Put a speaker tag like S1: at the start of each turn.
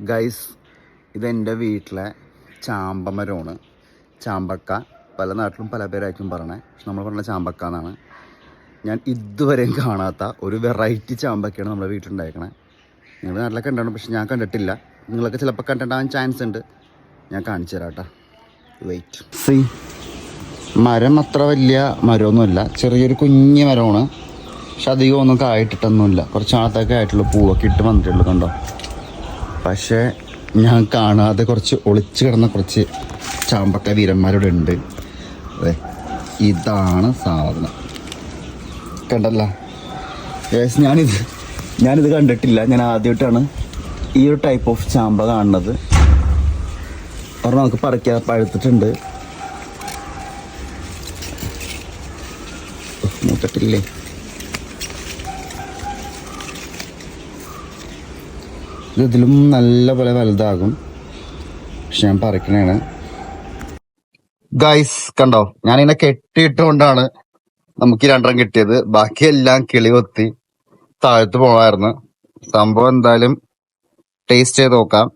S1: Guys ഇതെന്റെ വീട്ടിലെ ചാമ്പമരമാണ്. ചാമ്പക്ക. പല നാട്ടിലും പല പേരായിരിക്കും പറയണേ. പക്ഷെ നമ്മൾ പറഞ്ഞ ചാമ്പക്ക എന്നാണ്. ഞാൻ ഇതുവരെയും കാണാത്ത ഒരു വെറൈറ്റി ചാമ്പക്കയാണ് നമ്മുടെ വീട്ടിലുണ്ടായിരിക്കണേ. നിങ്ങൾ നാട്ടിലൊക്കെ ഉണ്ടാവണം പക്ഷെ ഞാൻ കണ്ടിട്ടില്ല. നിങ്ങളൊക്കെ ചിലപ്പോൾ കണ്ടിട്ടാകാൻ ചാൻസ് ഉണ്ട്. ഞാൻ കാണിച്ചു തരാം കേട്ടോ. വെയിറ്റ് സി മരം അത്ര വലിയ മരമൊന്നുമില്ല. ചെറിയൊരു കുഞ്ഞു മരമാണ്. പക്ഷെ അധികം ഒന്നും കായിട്ടിട്ടൊന്നുമില്ല കുറച്ച് നാളത്തേക്ക് ആയിട്ടുള്ളൂ പൂവൊക്കെ ഇട്ട് വന്നിട്ടുള്ളൂ കണ്ടോ. പക്ഷേ ഞാൻ കാണാതെ കുറച്ച് ഒളിച്ചു കിടന്ന കുറച്ച് ചാമ്പക്ക വീരന്മാരുടെ ഉണ്ട്. ഇതാണ് സാധനം. കണ്ടല്ല? യേസ് ഞാനിത് ഞാനിത് കണ്ടിട്ടില്ല. ഞാൻ ആദ്യമായിട്ടാണ് ഈ ഒരു ടൈപ്പ് ഓഫ് ചാമ്പ കാണുന്നത്. ഒരെണ്ണം നമുക്ക് പറിക്കാൻ പഴുത്തിട്ടുണ്ട്. നോക്കട്ടില്ലേ ഇതിലും നല്ല പോലെ വലുതാകും. പക്ഷെ ഞാൻ പറിക്കണേണ്. ഗൈസ് കണ്ടോ? ഞാനിങ്ങനെ കെട്ടിയിട്ടുകൊണ്ടാണ് നമുക്ക് രണ്ടെണ്ണം കിട്ടിയത്. ബാക്കിയെല്ലാം കിളി കൊത്തി താഴത്ത് പോകാമായിരുന്നു സംഭവം എന്തായാലും ടേസ്റ്റ് ചെയ്ത് നോക്കാം.